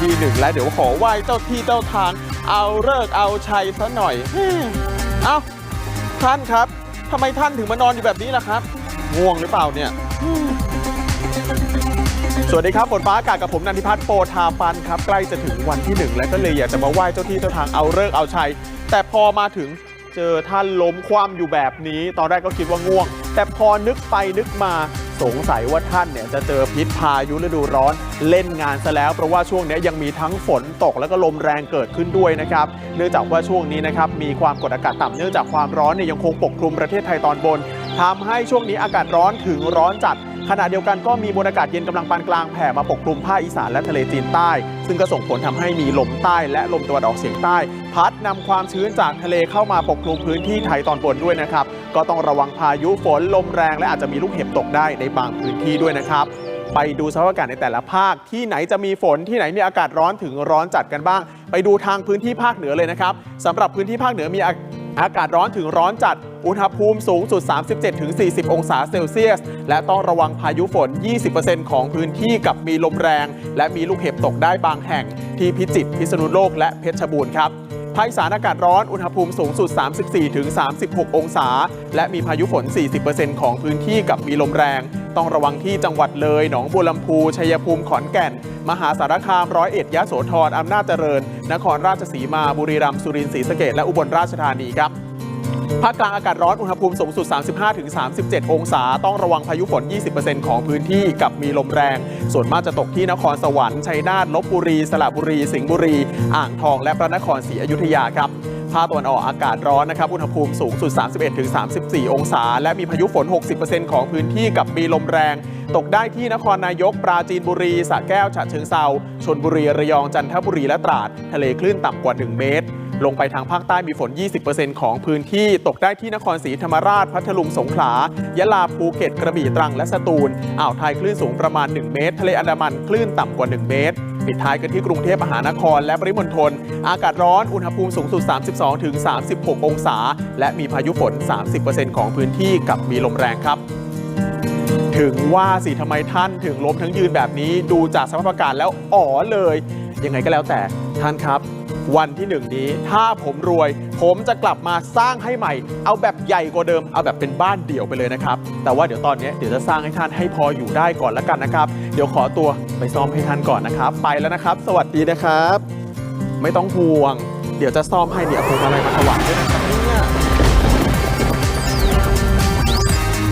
ที่หนึ่งแล้วเดี๋ยวขอไหว้เจ้าที่เจ้าทาง เอาเลิกเอาชัยซะหน่อยเอ้าท่านครับทำไมท่านถึงมานอนอยู่แบบนี้ล่ะครับง่วงหรือเปล่าเนี่ย สวัสดีครับฝนฟ้าอากาศกับผมนันทิพัฒน์โปธาปันครับใกล้จะถึงวันที่หนึ่งแล้วก็เลยอยากจะมาไหว้เจ้าที่เจ้าทางเอาเลิกเอาชัย แต่พอมาถึงเจอท่านล้มคว่ำอยู่แบบนี้ ตอนแรกก็คิดว่าง่วง แต่พอนึกไปนึกมา สงสัยว่าท่านเนี่ยจะเจอพิษพายุฤดูร้อนเล่นงานซะแล้ว เพราะว่าช่วงนี้ยังมีทั้งฝนตกแล้วก็ลมแรงเกิดขึ้นด้วยนะครับ เนื่องจากว่าช่วงนี้นะครับมีความกดอากาศต่ำเนื่องจากความร้อนเนี่ยยังคงปกคลุมประเทศไทยตอนบน ทำให้ช่วงนี้อากาศร้อนถึงร้อนจัด ขณะเดียวกันก็มีมวลอากาศเย็นกำลังปานกลางแผ่มาปกคลุมภาคอีสานและทะเลจีนใต้ ซึ่งก็ส่งผลทำให้มีลมใต้และลมตะวันออกเฉียงใต้ พัดนำความชื้นจากทะเลเข้ามาปกคลุมพื้นที่ไทยตอนบนด้วยนะครับ ก็ต้องระวังพายุฝนลมแรงและอาจจะมีลูกเห็บตกได้ในบางพื้นที่ด้วยนะครับไปดูสภาพอากาศในแต่ละภาคที่ไหนจะมีฝนที่ไหนมีอากาศร้อนถึงร้อนจัดกันบ้าง ไปดูทางพื้นที่ภาคเหนือเลยนะครับสำหรับพื้นที่ภาคเหนือมี อากาศร้อนถึงร้อนจัด อุณหภูมิสูงสุด 37-40 องศาเซลเซียส และต้องระวังพายุฝน 20%ของพื้นที่กับมีลมแรง และมีลูกเห็บตกได้บางแห่ง ที่พิจิตร พิษณุโลก และเพชรบูรณ์ครับภาคอีสานอากาศร้อน อุณหภูมิสูงสุด 34-36 องศา และมีพายุฝน 40%ของพื้นที่กับมีลมแรง ต้องระวังที่จังหวัดเลย หนองบัวลำพู ชัยภูมิ ขอนแก่น มหาสารคาม ร้อยเอ็ด ยะโสธร อำนาจเจริญ นครราชสีมา บุรีรัมย์ สุรินทร์ ศรีสะเกษและอุบลราชธานีครับภาคกลางอากาศร้อน อุณหภูมิสูงสุด 35-37 องศา ต้องระวังพายุฝน 20%ของพื้นที่กับมีลมแรง ส่วนมากจะตกที่นครสวรรค์ ชัยนาท ลบบุรี สระบุรี สิงห์บุรี อ่างทอง และพระนครศรีอยุธยาครับ ภาคตะวันออกอากาศร้อนนะครับ อุณหภูมิสูงสุด 31-34 องศา และมีพายุฝน 60%ของพื้นที่กับมีลมแรง ตกได้ที่นครนายก ปราจีนบุรีสระแก้ว ฉะเชิงเซาชนบุรี ระยอง จันทบุรี และตราด ทะเลคลื่นต่ำกว่า 1 เมตร ลงไปทางภาคใต้มีฝน 20%ของพื้นที่ ตกได้ที่นครศรีธรรมราช พัทลุง สงขลา ยะลา ภูเก็ต กระบี่ ตรัง และสตูล อ่าวไทยคลื่นสูงประมาณ 1 เมตร ทะเลอันดามันคลื่นต่ำกว่า 1 เมตร ปิดท้ายกันที่กรุงเทพมหานคร และปริมณฑลอากาศร้อนอุณหภูมิสูงสุด 32-36 องศา และมีพายุฝน 30%ของพื้นที่กับมีลมแรงครับถึงว่าสิทำไมท่านถึงล้มทั้งยืนแบบนี้ ดูจากสภาพอากาศแล้วอ๋อเลย ยังไงก็แล้วแต่ท่านครับ วันที่หนึ่งนี้ ถ้าผมรวย ผมจะกลับมาสร้างให้ใหม่ เอาแบบใหญ่กว่าเดิม เอาแบบเป็นบ้านเดี่ยวไปเลยนะครับ แต่ว่าเดี๋ยวตอนนี้เดี๋ยวจะสร้างให้ท่านให้พออยู่ได้ก่อนละกันนะครับ เดี๋ยวขอตัวไปซ่อมให้ท่านก่อนนะครับ ไปแล้วนะครับ สวัสดีนะครับ ไม่ต้องห่วง เดี๋ยวจะซ่อมให้เนี่ยวงมาลัยมาถวายด้วยนะครับ